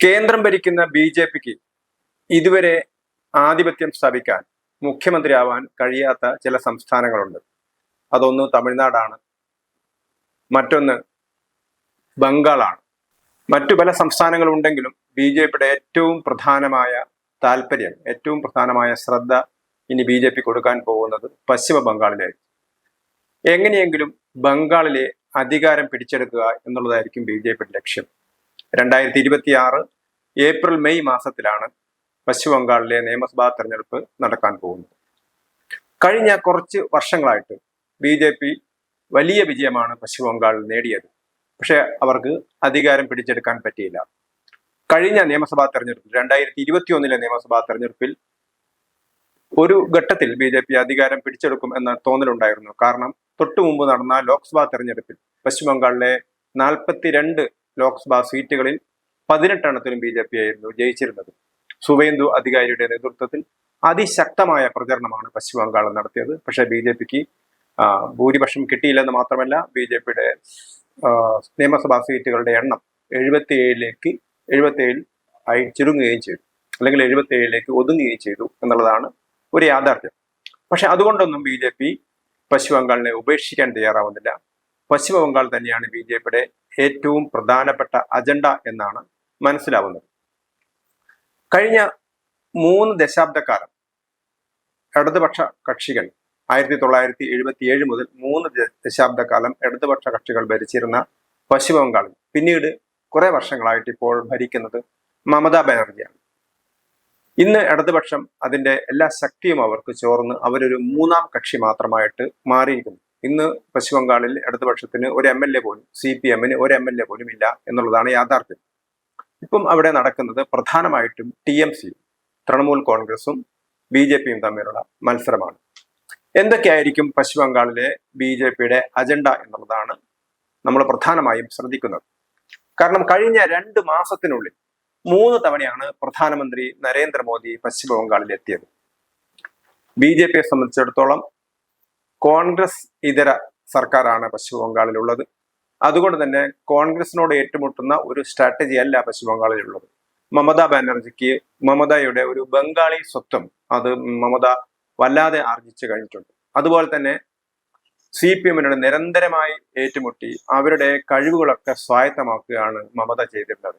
കേന്ദ്രം ഭരിക്കുന്ന B J പിക്ക് ഇതുവരെ ആധിപത്യം സ്ഥാപിക്കാൻ മുഖ്യമന്ത്രിയാവാൻ കഴിയാത്ത ചില സംസ്ഥാനങ്ങളുണ്ട്. അതൊന്ന് തമിഴ്നാടാണ്. മറ്റൊന്ന് ബംഗാളാണ്. മറ്റു പല സംസ്ഥാനങ്ങളുണ്ടെങ്കിലും ബി ജെ പിയുടെ ഏറ്റവും പ്രധാനമായ താല്പര്യം ഏറ്റവും പ്രധാനമായ ശ്രദ്ധ ഇനി ബി ജെ പി കൊടുക്കാൻ പോകുന്നത് പശ്ചിമ ബംഗാളിലായിരിക്കും എങ്ങനെയെങ്കിലും ബംഗാളിലെ അധികാരം പിടിച്ചെടുക്കുക എന്നുള്ളതായിരിക്കും ബി ജെ പിയുടെ ലക്ഷ്യം. രണ്ടായിരത്തി ഇരുപത്തി ആറ് ഏപ്രിൽ മെയ് മാസത്തിലാണ് പശ്ചിമ ബംഗാളിലെ നിയമസഭാ തെരഞ്ഞെടുപ്പ് നടക്കാൻ പോകുന്നത്. കഴിഞ്ഞ കുറച്ച് വർഷങ്ങളായിട്ട് ബി ജെ പി വലിയ വിജയമാണ് പശ്ചിമ ബംഗാളിൽ നേടിയത്. പക്ഷേ അവർക്ക് അധികാരം പിടിച്ചെടുക്കാൻ പറ്റിയില്ല. കഴിഞ്ഞ നിയമസഭാ തെരഞ്ഞെടുപ്പിൽ രണ്ടായിരത്തി ഇരുപത്തി ഒന്നിലെ നിയമസഭാ തെരഞ്ഞെടുപ്പിൽ ഒരു ഘട്ടത്തിൽ ബി ജെ പി അധികാരം പിടിച്ചെടുക്കും എന്ന തോന്നലുണ്ടായിരുന്നു. കാരണം തൊട്ടു മുമ്പ് നടന്ന ലോക്സഭാ തെരഞ്ഞെടുപ്പിൽ പശ്ചിമ ബംഗാളിലെ നാൽപ്പത്തിരണ്ട് ലോക്സഭാ സീറ്റുകളിൽ പതിനെട്ടെണ്ണത്തിലും ബി ജെ പി ആയിരുന്നു ജയിച്ചിരുന്നത്. സുവേന്ദു അധികാരിയുടെ നേതൃത്വത്തിൽ അതിശക്തമായ പ്രചരണമാണ് പശ്ചിമ ബംഗാളിൽ നടത്തിയത്. പക്ഷേ ബി ജെ പിക്ക് ഭൂരിപക്ഷം കിട്ടിയില്ലെന്ന് മാത്രമല്ല ബി ജെ പിയുടെ നിയമസഭാ സീറ്റുകളുടെ എണ്ണം എഴുപത്തിയേഴിലേക്ക് എഴുപത്തിയേഴിൽ ആയി ചുരുങ്ങുകയും ചെയ്തു. അല്ലെങ്കിൽ എഴുപത്തിയേഴിലേക്ക് ഒതുങ്ങുകയും ചെയ്തു എന്നുള്ളതാണ് ഒരു യാഥാർത്ഥ്യം. പക്ഷെ അതുകൊണ്ടൊന്നും ബി ജെ പി പശ്ചിമ ബംഗാളിനെ ഉപേക്ഷിക്കാൻ തയ്യാറാവുന്നില്ല. പശ്ചിമ ബംഗാൾ തന്നെയാണ് ബി ജെ പിയുടെ ഏറ്റവും പ്രധാനപ്പെട്ട അജണ്ട എന്നാണ് മനസ്സിലാവുന്നത്. കഴിഞ്ഞ മൂന്ന് ദശാബ്ദക്കാലം ഇടതുപക്ഷ കക്ഷികൾ ആയിരത്തി തൊള്ളായിരത്തി എഴുപത്തി ഏഴ് മുതൽ മൂന്ന് ദശാബ്ദക്കാലം ഇടതുപക്ഷ കക്ഷികൾ ഭരിച്ചിരുന്ന പശ്ചിമ ബംഗാളിൽ പിന്നീട് കുറെ വർഷങ്ങളായിട്ട് ഇപ്പോൾ ഭരിക്കുന്നത് മമതാ ബാനർജിയാണ്. ഇന്ന് ഇടതുപക്ഷം അതിന്റെ എല്ലാ ശക്തിയും അവർക്ക് ചോർന്ന് അവരൊരു മൂന്നാം കക്ഷി മാത്രമായിട്ട് മാറിയിരിക്കുന്നു. ഇന്ന് പശ്ചിമ ബംഗാളിൽ ഇടതുപക്ഷത്തിന് ഒരു എം എൽ എ പോലും സി പി എമ്മിന് ഒരു എം എൽ എ പോലും ഇല്ല എന്നുള്ളതാണ് യാഥാർത്ഥ്യം. ഇപ്പം അവിടെ നടക്കുന്നത് പ്രധാനമായിട്ടും ടി എം സി തൃണമൂൽ കോൺഗ്രസും ബി ജെ പിയും തമ്മിലുള്ള മത്സരമാണ്. എന്തൊക്കെയായിരിക്കും പശ്ചിമ ബംഗാളിലെ ബി ജെ പിയുടെ അജണ്ട എന്നുള്ളതാണ് നമ്മൾ പ്രധാനമായും ശ്രദ്ധിക്കുന്നത്. കാരണം കഴിഞ്ഞ രണ്ട് മാസത്തിനുള്ളിൽ മൂന്ന് തവണയാണ് പ്രധാനമന്ത്രി നരേന്ദ്രമോദി പശ്ചിമ ബംഗാളിൽ എത്തിയത് ബി ജെ പിയെ സംബന്ധിച്ചിടത്തോളം കോൺഗ്രസ് ഇതര സർക്കാരാണ് പശ്ചിമ ബംഗാളിലുള്ളത് അതുകൊണ്ട് തന്നെ കോൺഗ്രസിനോട് ഏറ്റുമുട്ടുന്ന ഒരു സ്ട്രാറ്റജി അല്ല പശ്ചിമ ബംഗാളിലുള്ളത് മമതാ ബാനർജിക്ക് മമതയുടെ ഒരു ബംഗാളി സ്വത്വം അത് മമത വല്ലാതെ ആർജിച്ചു കഴിഞ്ഞിട്ടുണ്ട്. അതുപോലെ തന്നെ സി പി എമ്മിനോട് നിരന്തരമായി ഏറ്റുമുട്ടി അവരുടെ കഴിവുകളൊക്കെ സ്വായത്തമാക്കുകയാണ് മമത ചെയ്തിരുന്നത്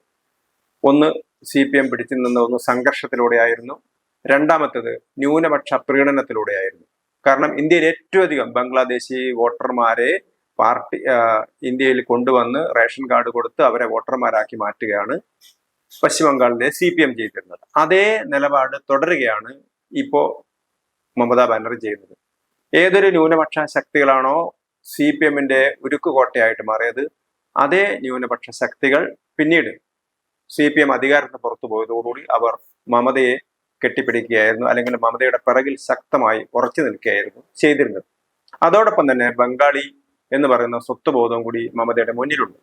ഒന്ന് സി പി എം പിടിച്ചു നിന്ന ഒന്ന് സംഘർഷത്തിലൂടെയായിരുന്നു. രണ്ടാമത്തത് ന്യൂനപക്ഷ പ്രീണനത്തിലൂടെയായിരുന്നു. കാരണം ഇന്ത്യയിൽ ഏറ്റവും അധികം ബംഗ്ലാദേശി വോട്ടർമാരെ പാർട്ടി ഇന്ത്യയിൽ കൊണ്ടുവന്ന് റേഷൻ കാർഡ് കൊടുത്ത് അവരെ വോട്ടർമാരാക്കി മാറ്റുകയാണ് പശ്ചിമ ബംഗാളിലെ സി പി എം ചെയ്തിരുന്നത്. അതേ നിലപാട് തുടരുകയാണ് ഇപ്പോ മമതാ ബാനർജി ചെയ്യുന്നത്. ഏതൊരു ന്യൂനപക്ഷ ശക്തികളാണോ സി പി എമ്മിന്റെ ഉരുക്കുകോട്ടയായിട്ട് മാറിയത് അതേ ന്യൂനപക്ഷ ശക്തികൾ പിന്നീട് സി പി എം അധികാരത്തിന് പുറത്തു പോയതോടുകൂടി അവർ മമതയെ കെട്ടിപ്പിടിക്കുകയായിരുന്നു. അല്ലെങ്കിൽ മമതയുടെ പിറകിൽ ശക്തമായി ഉറച്ചു നിൽക്കുകയായിരുന്നു ചെയ്തിരുന്നത്. അതോടൊപ്പം തന്നെ ബംഗാളി എന്ന് പറയുന്ന സ്വത്വബോധം കൂടി മമതയുടെ മുന്നിലുണ്ട്.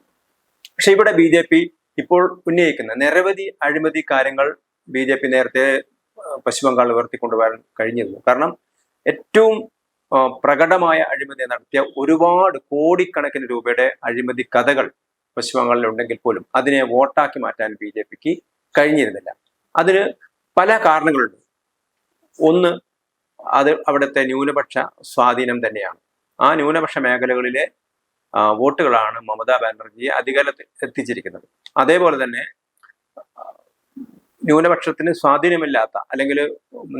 പക്ഷെ ഇവിടെ ബി ജെ പി ഇപ്പോൾ ഉന്നയിക്കുന്ന നിരവധി അഴിമതി കാര്യങ്ങൾ ബി ജെ പി നേരത്തെ പശ്ചിമ ബംഗാൾ ഉയർത്തിക്കൊണ്ടുവരാൻ കഴിഞ്ഞിരുന്നു. കാരണം ഏറ്റവും പ്രകടമായ അഴിമതി നടത്തിയ ഒരുപാട് കോടിക്കണക്കിന് രൂപയുടെ അഴിമതി കഥകൾ പശ്ചിമ ബംഗാളിൽ ഉണ്ടെങ്കിൽ പോലും അതിനെ വോട്ടാക്കി മാറ്റാൻ ബി ജെ പിക്ക് കഴിഞ്ഞിരുന്നില്ല. അതിന് പല കാരണങ്ങളുണ്ട്. ഒന്ന് അത് അവിടുത്തെ ന്യൂനപക്ഷ സ്വാധീനം തന്നെയാണ്. ആ ന്യൂനപക്ഷ മേഖലകളിലെ വോട്ടുകളാണ് മമതാ ബാനർജിയെ അധികാരത്തിൽ എത്തിച്ചിരിക്കുന്നത്. അതേപോലെ തന്നെ ന്യൂനപക്ഷത്തിന് സ്വാധീനമില്ലാത്ത അല്ലെങ്കിൽ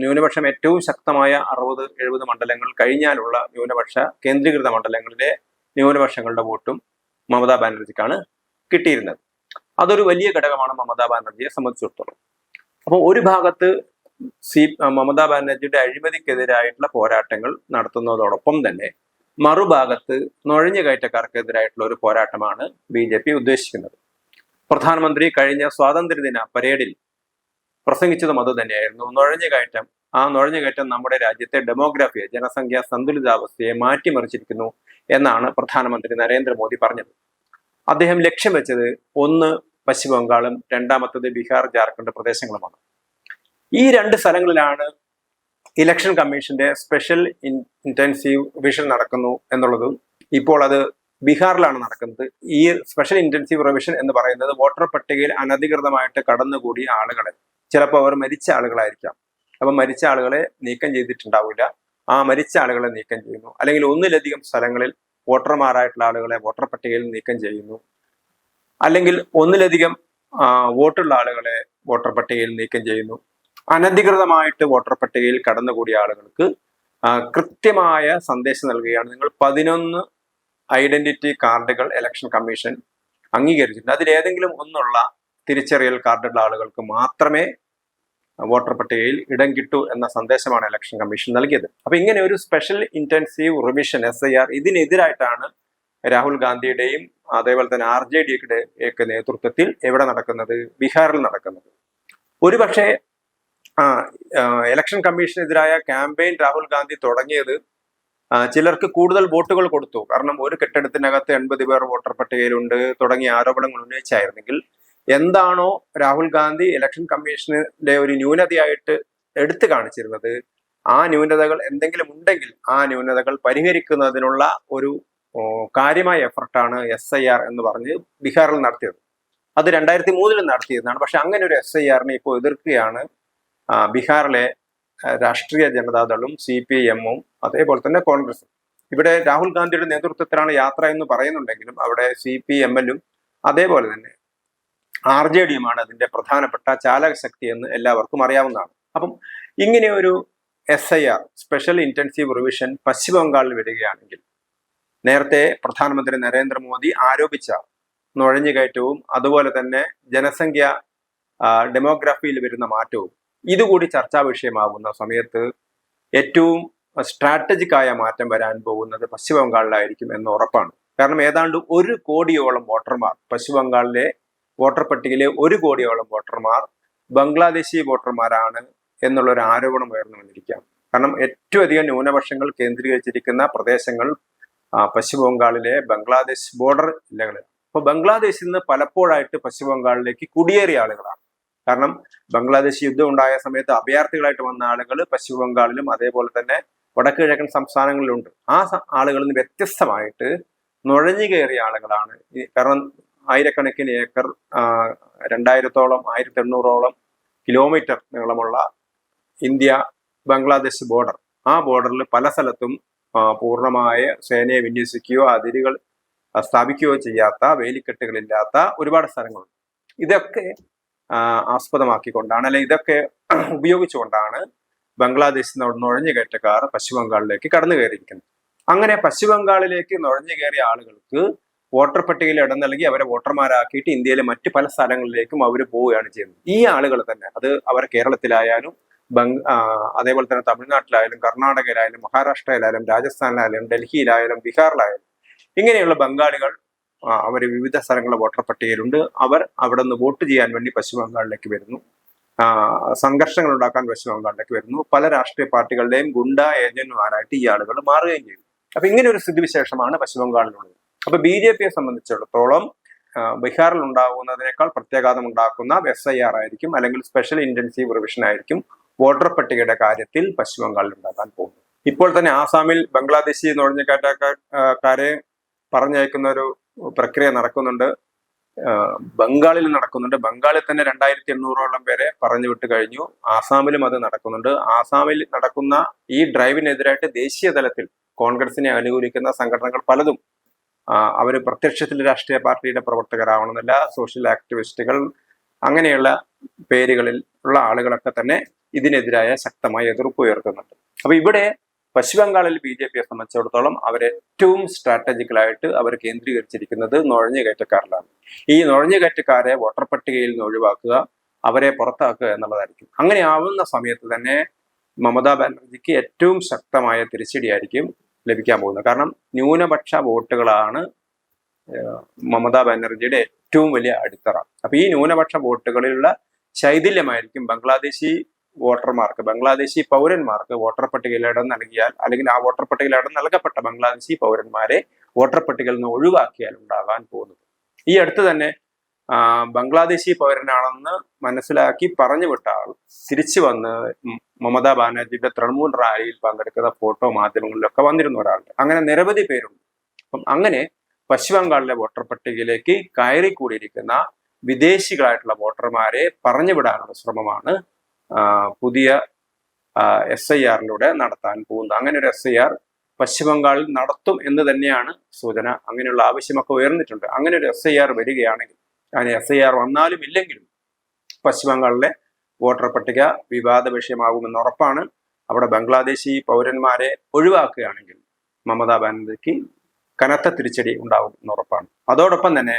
ന്യൂനപക്ഷം ഏറ്റവും ശക്തമായ അറുപത് എഴുപത് മണ്ഡലങ്ങൾ കഴിഞ്ഞാലുള്ള ന്യൂനപക്ഷ കേന്ദ്രീകൃത മണ്ഡലങ്ങളിലെ ന്യൂനപക്ഷങ്ങളുടെ വോട്ടും മമതാ ബാനർജിക്കാണ് കിട്ടിയിരുന്നത്. അതൊരു വലിയ ഘടകമാണ് മമതാ ബാനർജിയെ സംബന്ധിച്ചിടത്തോളം. അപ്പോൾ ഒരു ഭാഗത്ത് സി മമതാ ബാനർജിയുടെ അഴിമതിക്കെതിരായിട്ടുള്ള പോരാട്ടങ്ങൾ നടത്തുന്നതോടൊപ്പം തന്നെ മറുഭാഗത്ത് നുഴഞ്ഞു കയറ്റക്കാർക്കെതിരായിട്ടുള്ള ഒരു പോരാട്ടമാണ് ബി ജെ പി ഉദ്ദേശിക്കുന്നത്. പ്രധാനമന്ത്രി കഴിഞ്ഞ സ്വാതന്ത്ര്യദിന പരേഡിൽ പ്രസംഗിച്ചതും അത് തന്നെയായിരുന്നു. നുഴഞ്ഞു കയറ്റം ആ നുഴഞ്ഞു കയറ്റം നമ്മുടെ രാജ്യത്തെ ഡെമോഗ്രാഫിയെ ജനസംഖ്യ സന്തുലിതാവസ്ഥയെ മാറ്റിമറിച്ചിരിക്കുന്നു എന്നാണ് പ്രധാനമന്ത്രി നരേന്ദ്രമോദി പറഞ്ഞത്. അദ്ദേഹം ലക്ഷ്യം വെച്ചത് ഒന്ന് പശ്ചിമ ബംഗാളും രണ്ടാമത്തത് ബീഹാർ ജാർഖണ്ഡ് പ്രദേശങ്ങളുമാണ്. ഈ രണ്ട് സ്ഥലങ്ങളിലാണ് ഇലക്ഷൻ കമ്മീഷന്റെ സ്പെഷ്യൽ ഇന്റൻസീവ് റിവിഷൻ നടക്കുന്നു എന്നുള്ളതും ഇപ്പോൾ അത് ബീഹാറിലാണ് നടക്കുന്നത്. ഈ സ്പെഷ്യൽ ഇന്റൻസീവ് റിവിഷൻ എന്ന് പറയുന്നത് വോട്ടർ പട്ടികയിൽ അനധികൃതമായിട്ട് കടന്നുകൂടിയ ആളുകളെ ചിലപ്പോൾ അവർ മരിച്ച ആളുകളായിരിക്കാം. അപ്പൊ മരിച്ച ആളുകളെ നീക്കം ചെയ്തിട്ടുണ്ടാവില്ല. ആ മരിച്ച ആളുകളെ നീക്കം ചെയ്യുന്നു. അല്ലെങ്കിൽ ഒന്നിലധികം സ്ഥലങ്ങളിൽ വോട്ടർമാരായിട്ടുള്ള ആളുകളെ വോട്ടർ പട്ടികയിൽ നീക്കം ചെയ്യുന്നു. അല്ലെങ്കിൽ ഒന്നിലധികം വോട്ടുള്ള ആളുകളെ വോട്ടർ പട്ടികയിൽ നീക്കം ചെയ്യുന്നു. അനധികൃതമായിട്ട് വോട്ടർ പട്ടികയിൽ കടന്നുകൂടിയ ആളുകൾക്ക് കൃത്യമായ സന്ദേശം നൽകുകയാണ്. നിങ്ങൾ പതിനൊന്ന് ഐഡന്റിറ്റി കാർഡുകൾ ഇലക്ഷൻ കമ്മീഷൻ അംഗീകരിച്ചിട്ടുണ്ട്. അതിലേതെങ്കിലും ഒന്നുള്ള തിരിച്ചറിയൽ കാർഡുള്ള ആളുകൾക്ക് മാത്രമേ വോട്ടർ പട്ടികയിൽ ഇടം കിട്ടൂ എന്ന സന്ദേശമാണ് ഇലക്ഷൻ കമ്മീഷൻ നൽകിയത്. അപ്പൊ ഇങ്ങനെ ഒരു special intensive revision S I R ഇതിനെതിരായിട്ടാണ് Rahul ഗാന്ധിയുടെയും അതേപോലെ തന്നെ ആർ ജെ ഡിയുടെ ഒക്കെ നേതൃത്വത്തിൽ എവിടെ നടക്കുന്നത്? ബീഹാറിൽ നടക്കുന്നത്. ഒരുപക്ഷെ ആ, ഇലക്ഷൻ കമ്മീഷനെതിരായ ക്യാമ്പയിൻ രാഹുൽ ഗാന്ധി തുടങ്ങിയത് ചിലർക്ക് കൂടുതൽ വോട്ടുകൾ കൊടുത്തു. കാരണം ഒരു കെട്ടിടത്തിനകത്ത് എൺപത് പേർ വോട്ടർ പട്ടികയിലുണ്ട് തുടങ്ങിയ ആരോപണങ്ങൾ ഉന്നയിച്ചായിരുന്നെങ്കിൽ എന്താണോ രാഹുൽ ഗാന്ധി ഇലക്ഷൻ കമ്മീഷനിലെ ഒരു ന്യൂനതയായിട്ട് എടുത്തു കാണിച്ചിരുന്നത്. ആ ന്യൂനതകൾ എന്തെങ്കിലും ഉണ്ടെങ്കിൽ ആ ന്യൂനതകൾ പരിഹരിക്കുന്നതിനുള്ള ഒരു കാര്യമായ എഫർട്ടാണ് എസ് ഐ ആർ എന്ന് പറഞ്ഞ് ബീഹാറിൽ നടത്തിയത്. അത് രണ്ടായിരത്തി മൂന്നിൽ നടത്തിയതാണ്. പക്ഷെ അങ്ങനെ ഒരു എസ് ഐ ആറിനെ ഇപ്പോൾ എതിർക്കുകയാണ് ബീഹാറിലെ രാഷ്ട്രീയ ജനതാദളും സി പി എമ്മും അതേപോലെ തന്നെ കോൺഗ്രസും. ഇവിടെ രാഹുൽ ഗാന്ധിയുടെ നേതൃത്വത്തിലാണ് യാത്ര എന്ന് പറയുന്നുണ്ടെങ്കിലും അവിടെ സി പി എം എല്ലും അതേപോലെ തന്നെ ആർ ജെ ഡിയുമാണ് അതിന്റെ പ്രധാനപ്പെട്ട ചാലകശക്തി എന്ന് എല്ലാവർക്കും അറിയാവുന്നതാണ്. അപ്പം ഇങ്ങനെ ഒരു S I R special intensive revision പശ്ചിമ ബംഗാളിൽ വരികയാണെങ്കിൽ നേരത്തെ പ്രധാനമന്ത്രി നരേന്ദ്രമോദി ആരോപിച്ച നുഴഞ്ഞുകയറ്റവും അതുപോലെ തന്നെ ജനസംഖ്യ ഡെമോഗ്രാഫിയിൽ വരുന്ന മാറ്റവും. ഇതുകൂടി ചർച്ചാ വിഷയമാകുന്ന സമയത്ത് ഏറ്റവും സ്ട്രാറ്റജിക്കായ മാറ്റം വരാൻ പോകുന്നത് പശ്ചിമ ബംഗാളിലായിരിക്കും എന്ന് ഉറപ്പാണ്. കാരണം ഏതാണ്ട് ഒരു കോടിയോളം വോട്ടർമാർ പശ്ചിമ ബംഗാളിലെ വോട്ടർ പട്ടികയിലെ ഒരു കോടിയോളം വോട്ടർമാർ ബംഗ്ലാദേശി വോട്ടർമാരാണ് എന്നുള്ളൊരു ആരോപണം ഉയർന്നു വന്നിരിക്കുകയാണ്. കാരണം ഏറ്റവും അധികം ന്യൂനപക്ഷങ്ങൾ കേന്ദ്രീകരിച്ചിരിക്കുന്ന പ്രദേശങ്ങൾ പശ്ചിമ ബംഗാളിലെ ബംഗ്ലാദേശ് ബോർഡർ ജില്ലകളിൽ. അപ്പൊ ബംഗ്ലാദേശിൽ നിന്ന് പലപ്പോഴായിട്ട് പശ്ചിമ ബംഗാളിലേക്ക് കുടിയേറിയ ആളുകളാണ്. കാരണം ബംഗ്ലാദേശ് യുദ്ധം ഉണ്ടായ സമയത്ത് അഭയാർത്ഥികളായിട്ട് വന്ന ആളുകൾ പശ്ചിമ ബംഗാളിലും അതേപോലെ തന്നെ വടക്ക് കിഴക്കൻ സംസ്ഥാനങ്ങളിലുണ്ട്. ആ ആളുകളിൽ നിന്ന് വ്യത്യസ്തമായിട്ട് നുഴഞ്ഞു കയറിയ ആളുകളാണ് കാരണം ആയിരക്കണക്കിന് ഏക്കർ രണ്ടായിരത്തോളം ആയിരത്തി എണ്ണൂറോളം കിലോമീറ്റർ നീളമുള്ള ഇന്ത്യ ബംഗ്ലാദേശ് ബോർഡർ ആ ബോർഡറിൽ പല സ്ഥലത്തും പൂർണമായ സേനയെ വിന്യസിക്കുകയോ അതിരുകൾ സ്ഥാപിക്കുകയോ ചെയ്യാത്ത വേലിക്കെട്ടുകളില്ലാത്ത ഒരുപാട് സ്ഥലങ്ങളുണ്ട്. ഇതൊക്കെ ആസ്പദമാക്കിക്കൊണ്ടാണ് അല്ലെങ്കിൽ ഇതൊക്കെ ഉപയോഗിച്ചുകൊണ്ടാണ് ബംഗ്ലാദേശിൽ നിന്ന് നുഴഞ്ഞു കയറ്റക്കാർ പശ്ചിമ ബംഗാളിലേക്ക് കടന്നു കയറിയിരിക്കുന്നത് അങ്ങനെ പശ്ചിമ ബംഗാളിലേക്ക് നുഴഞ്ഞു കയറിയ ആളുകൾക്ക് വോട്ടർ പട്ടികയിൽ ഇടം നൽകി അവരെ വോട്ടർമാരാക്കിയിട്ട് ഇന്ത്യയിലെ മറ്റ് പല സ്ഥലങ്ങളിലേക്കും അവർ പോവുകയാണ് ചെയ്യുന്നത്. ഈ ആളുകൾ തന്നെ അത് അവർ കേരളത്തിലായാലും ബംഗ് അതേപോലെ തന്നെ തമിഴ്നാട്ടിലായാലും കർണാടകയിലായാലും മഹാരാഷ്ട്രയിലായാലും രാജസ്ഥാനിലായാലും ഡൽഹിയിലായാലും ബീഹാറിലായാലും ഇങ്ങനെയുള്ള ബംഗാളികൾ അവർ വിവിധ സ്ഥലങ്ങളിലെ വോട്ടർ പട്ടികയിലുണ്ട്. അവർ അവിടെ നിന്ന് വോട്ട് ചെയ്യാൻ വേണ്ടി പശ്ചിമ ബംഗാളിലേക്ക് വരുന്നു. സംഘർഷങ്ങൾ ഉണ്ടാക്കാൻ പശ്ചിമ ബംഗാളിലേക്ക് വരുന്നു. പല രാഷ്ട്രീയ പാർട്ടികളുടെയും ഗുണ്ട ഏജന്റുമാരായിട്ട് ഈ ആളുകൾ മാറുകയും ചെയ്തു. അപ്പൊ ഇങ്ങനെ ഒരു സ്ഥിതിവിശേഷമാണ് പശ്ചിമ ബംഗാളിലുള്ളത്. അപ്പൊ ബി ജെ പിയെ സംബന്ധിച്ചിടത്തോളം ബീഹാറിൽ ഉണ്ടാകുന്നതിനേക്കാൾ പ്രത്യാഘാതം ഉണ്ടാക്കുന്ന എസ് ഐ ആർ ആയിരിക്കും അല്ലെങ്കിൽ സ്പെഷ്യൽ ഇന്റൻസീവ് റിവിഷൻ ആയിരിക്കും വോട്ടർ പട്ടികയുടെ കാര്യത്തിൽ പശ്ചിമ ബംഗാളിൽ ഉണ്ടാകാൻ പോകുന്നു. ഇപ്പോൾ തന്നെ ആസാമിൽ ബംഗ്ലാദേശി നുഴഞ്ഞുകയറ്റക്കാരെ പറഞ്ഞയക്കുന്ന ഒരു പ്രക്രിയ നടക്കുന്നുണ്ട്. ബംഗാളിൽ നടക്കുന്നുണ്ട്. ബംഗാളിൽ തന്നെ രണ്ടായിരത്തി എണ്ണൂറോളം പേരെ പറഞ്ഞു വിട്ട് കഴിഞ്ഞു. ആസാമിലും അത് നടക്കുന്നുണ്ട്. ആസാമിൽ നടക്കുന്ന ഈ ഡ്രൈവിനെതിരായിട്ട് ദേശീയ തലത്തിൽ കോൺഗ്രസിനെ അനുകൂലിക്കുന്ന സംഘടനകൾ പലതും അവർ പ്രത്യക്ഷത്തിൽ രാഷ്ട്രീയ പാർട്ടിയുടെ പ്രവർത്തകരാവണമെന്നില്ല. സോഷ്യൽ ആക്ടിവിസ്റ്റുകൾ അങ്ങനെയുള്ള പേരുകളിൽ ഉള്ള ആളുകളൊക്കെ തന്നെ ഇതിനെതിരായ ശക്തമായ എതിർപ്പ് ഉയർത്തുന്നുണ്ട് അപ്പൊ ഇവിടെ പശ്ചിമ ബംഗാളിൽ ബി ജെ പിയെ സംബന്ധിച്ചിടത്തോളം അവർ ഏറ്റവും സ്ട്രാറ്റജിക്കലായിട്ട് അവർ കേന്ദ്രീകരിച്ചിരിക്കുന്നത് നുഴഞ്ഞുകയറ്റക്കാരിലാണ് ഈ നുഴഞ്ഞുകയറ്റക്കാരെ വോട്ടർ പട്ടികയിൽ നിന്ന് ഒഴിവാക്കുക അവരെ പുറത്താക്കുക എന്നുള്ളതായിരിക്കും. അങ്ങനെ ആവുന്ന സമയത്ത് തന്നെ മമതാ ബാനർജിക്ക് ഏറ്റവും ശക്തമായ തിരിച്ചടിയായിരിക്കും ലഭിക്കാൻ പോകുന്നത്. കാരണം ന്യൂനപക്ഷ വോട്ടുകളാണ് മമതാ ബാനർജിയുടെ ഏറ്റവും വലിയ അടിത്തറ. അപ്പൊ ഈ ന്യൂനപക്ഷ വോട്ടുകളിലുള്ള ശൈഥില്യമായിരിക്കും ബംഗ്ലാദേശി വോട്ടർമാർക്ക് ബംഗ്ലാദേശി പൗരന്മാർക്ക് വോട്ടർ പട്ടികയിൽ ഇടം നൽകിയാൽ അല്ലെങ്കിൽ ആ വോട്ടർ പട്ടികയിൽ ഇടം നൽകപ്പെട്ട ബംഗ്ലാദേശി പൗരന്മാരെ വോട്ടർ പട്ടികയിൽ നിന്ന് ഒഴിവാക്കിയാൽ ഉണ്ടാകാൻ പോകുന്നത്. ഈ അടുത്ത് തന്നെ ബംഗ്ലാദേശി പൗരനാണെന്ന് മനസ്സിലാക്കി പറഞ്ഞു വിട്ട ആൾ തിരിച്ചു വന്ന് മമതാ ബാനർജിയുടെ തൃണമൂൽ റാലിയിൽ പങ്കെടുക്കുന്ന ഫോട്ടോ മാധ്യമങ്ങളിലൊക്കെ വന്നിരുന്ന ഒരാളുണ്ട്. അങ്ങനെ നിരവധി പേരുണ്ട്. അപ്പം അങ്ങനെ പശ്ചിമ ബംഗാളിലെ വോട്ടർ പട്ടികയിലേക്ക് കയറി കൂടിയിരിക്കുന്ന വിദേശികളായിട്ടുള്ള വോട്ടർമാരെ പറഞ്ഞുവിടാനുള്ള ശ്രമമാണ് പുതിയ എസ് ഐ ആറിലൂടെ നടത്താൻ പോകുന്നത് അങ്ങനെ ഒരു എസ് ഐ ആർ പശ്ചിമ ബംഗാളിൽ നടത്തും എന്ന് തന്നെയാണ് സൂചന. അങ്ങനെയുള്ള ആവശ്യമൊക്കെ ഉയർന്നിട്ടുണ്ട്. അങ്ങനെ ഒരു എസ് ഐ ആർ വരികയാണെങ്കിൽ അങ്ങനെ എസ് ഐ ആർ വന്നാലും ഇല്ലെങ്കിലും പശ്ചിമബംഗാളിലെ വോട്ടർ പട്ടിക വിവാദ വിഷയമാകുമെന്ന് ഉറപ്പാണ്. അവിടെ ബംഗ്ലാദേശി പൗരന്മാരെ ഒഴിവാക്കുകയാണെങ്കിൽ മമതാ ബാനർജിക്ക് കനത്ത തിരിച്ചടി ഉണ്ടാകും എന്ന് ഉറപ്പാണ്. അതോടൊപ്പം തന്നെ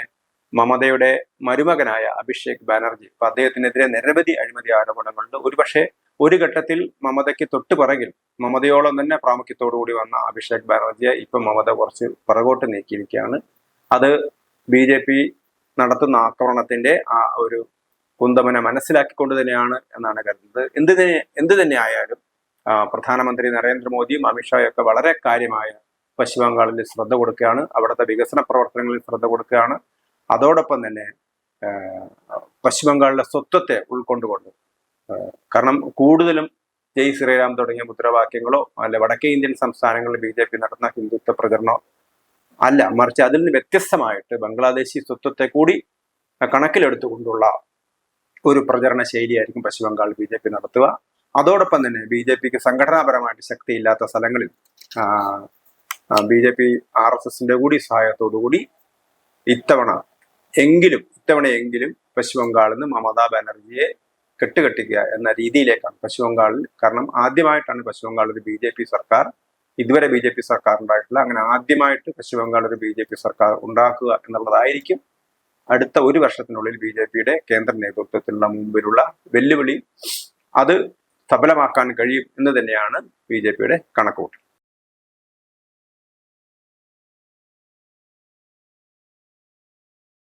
മമതയുടെ മരുമകനായ അഭിഷേക് ബാനർജി. ഇപ്പൊ അദ്ദേഹത്തിനെതിരെ നിരവധി അഴിമതി ആരോപണങ്ങളുണ്ട്. ഒരുപക്ഷെ ഒരു ഘട്ടത്തിൽ മമതയ്ക്ക് തൊട്ടു പിറകിൽ മമതയോളം തന്നെ പ്രാമുഖ്യത്തോടു കൂടി വന്ന അഭിഷേക് ബാനർജിയെ ഇപ്പൊ മമത കുറച്ച് പിറകോട്ട് നീക്കിയിരിക്കുകയാണ്. അത് ബി ജെ പി നടത്തുന്ന ആക്രമണത്തിന്റെ ആ ഒരു കുന്തമനെ മനസ്സിലാക്കിക്കൊണ്ട് തന്നെയാണ് എന്നാണ് കരുതുന്നത്. എന്ത് തന്നെ എന്ത് തന്നെ ആയാലും പ്രധാനമന്ത്രി നരേന്ദ്രമോദിയും അമിത്ഷായും ഒക്കെ വളരെ കാര്യമായ പശ്ചിമ ബംഗാളിൽ ശ്രദ്ധ കൊടുക്കുകയാണ്. അവിടുത്തെ വികസന പ്രവർത്തനങ്ങളിൽ ശ്രദ്ധ കൊടുക്കുകയാണ്. അതോടൊപ്പം തന്നെ പശ്ചിമ ബംഗാളിലെ സ്വത്വത്തെ ഉൾക്കൊണ്ടുകൊണ്ട് കാരണം കൂടുതലും ജയ് ശ്രീറാം തുടങ്ങിയ മുദ്രാവാക്യങ്ങളോ അല്ലെ വടക്കേ ഇന്ത്യൻ സംസ്ഥാനങ്ങളിൽ ബി ജെ പി നടന്ന ഹിന്ദുത്വ പ്രചരണോ അല്ല മറിച്ച് അതിൽ നിന്ന് വ്യത്യസ്തമായിട്ട് ബംഗ്ലാദേശി സ്വത്വത്തെ കൂടി കണക്കിലെടുത്തുകൊണ്ടുള്ള ഒരു പ്രചരണ ശൈലിയായിരിക്കും പശ്ചിമ ബംഗാൾ ബി ജെ പി നടത്തുക. അതോടൊപ്പം തന്നെ ബി ജെ പിക്ക് സംഘടനാപരമായിട്ട് ശക്തിയില്ലാത്ത സ്ഥലങ്ങളിൽ B J P R S എസിന്റെ കൂടി സഹായത്തോടു കൂടി ഇത്തവണ എങ്കിലും ഇത്തവണയെങ്കിലും പശ്ചിമ ബംഗാളിൽ നിന്ന് മമതാ ബാനർജിയെ കെട്ടുകെട്ടിക്കുക എന്ന രീതിയിലേക്കാണ് പശ്ചിമ ബംഗാളിൽ കാരണം ആദ്യമായിട്ടാണ് പശ്ചിമ ബംഗാളിൽ ഒരു ബി ജെ പി സർക്കാർ ഇതുവരെ ബി ജെ പി സർക്കാർ ഉണ്ടായിട്ടില്ല. അങ്ങനെ ആദ്യമായിട്ട് പശ്ചിമ ബംഗാൾ ഒരു ബി ജെ പി സർക്കാർ ഉണ്ടാക്കുക എന്നുള്ളതായിരിക്കും അടുത്ത ഒരു വർഷത്തിനുള്ളിൽ ബി ജെ പിയുടെ കേന്ദ്ര നേതൃത്വത്തിനുള്ള മുമ്പിലുള്ള വെല്ലുവിളി. അത് സഫലമാക്കാൻ കഴിയും എന്ന് തന്നെയാണ് ബി ജെ പിയുടെ കണക്കുകൂട്ടൽ.